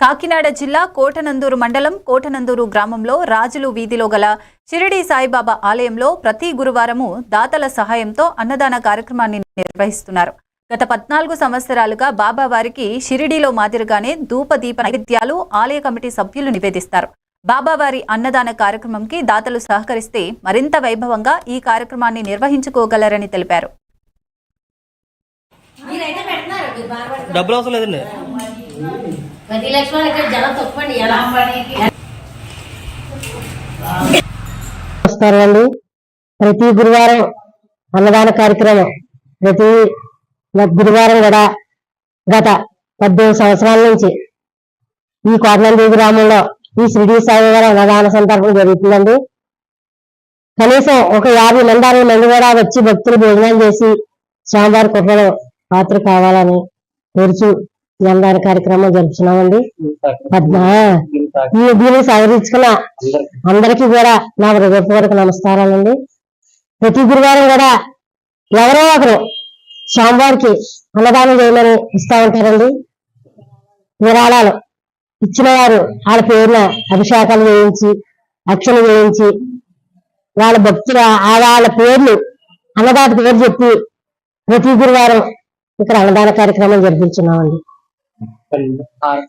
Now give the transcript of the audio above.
కాకినాడ జిల్లా కోటనందూరు మండలం కోటనందూరు గ్రామంలో రాజులు వీధిలో గల షిరిడి సాయిబాబా ఆలయంలో ప్రతి గురువారము దాతల సహాయంతో అన్నదాన కార్యక్రమాన్ని నిర్వహిస్తున్నారు. గత పద్నాలుగు సంవత్సరాలుగా బాబా వారికి షిరిడీలో మాదిరిగానే ధూప దీప నైవేద్యాలు ఆలయ కమిటీ సభ్యులు నివేదిస్తారు. బాబావారి అన్నదాన కార్యక్రమంకి దాతలు సహకరిస్తే మరింత వైభవంగా ఈ కార్యక్రమాన్ని నిర్వహించుకోగలరని తెలిపారు. ప్రతి లక్ష్మణ్ ఇక్కడ జనం తప్పండి ఎలా? నమస్కారం అండి ప్రతి గురువారం అన్నదాన కార్యక్రమం ప్రతి గురువారం కూడా గత పద్దెనిమిది సంవత్సరాల నుంచి ఈ కోటనంది గ్రామంలో ఈ షిరిడి సాయివారం అన్నదాన సందర్భం జరుగుతుందండి. కనీసం ఒక యాభై మంది అరవై మంది కూడా వచ్చి భక్తులు భోజనం చేసి స్వామివారి కుట్రలో పాత్ర కావాలని కోరుచు అన్నదాన కార్యక్రమం జరుపుతున్నామండి పద్మ ఈ దీన్ని సవరించుకున్న అందరికీ కూడా నా హృదయపూర్వక నమస్కారాలండి. ప్రతి గురువారం కూడా ఎవరో ఒకరు స్వామివారికి అన్నదానం చేయమని ఇస్తా ఉంటారండి. విరాళాలు ఇచ్చిన వారు వాళ్ళ పేరున అభిషేకాలు వేయించి అక్షలు వేయించి వాళ్ళ భక్తుల ఆ వాళ్ళ పేర్లు అన్నదాత పేరు చెప్పి ప్రతి గురువారం ఇక్కడ అన్నదాన కార్యక్రమం జరిపించున్నామండి. 二零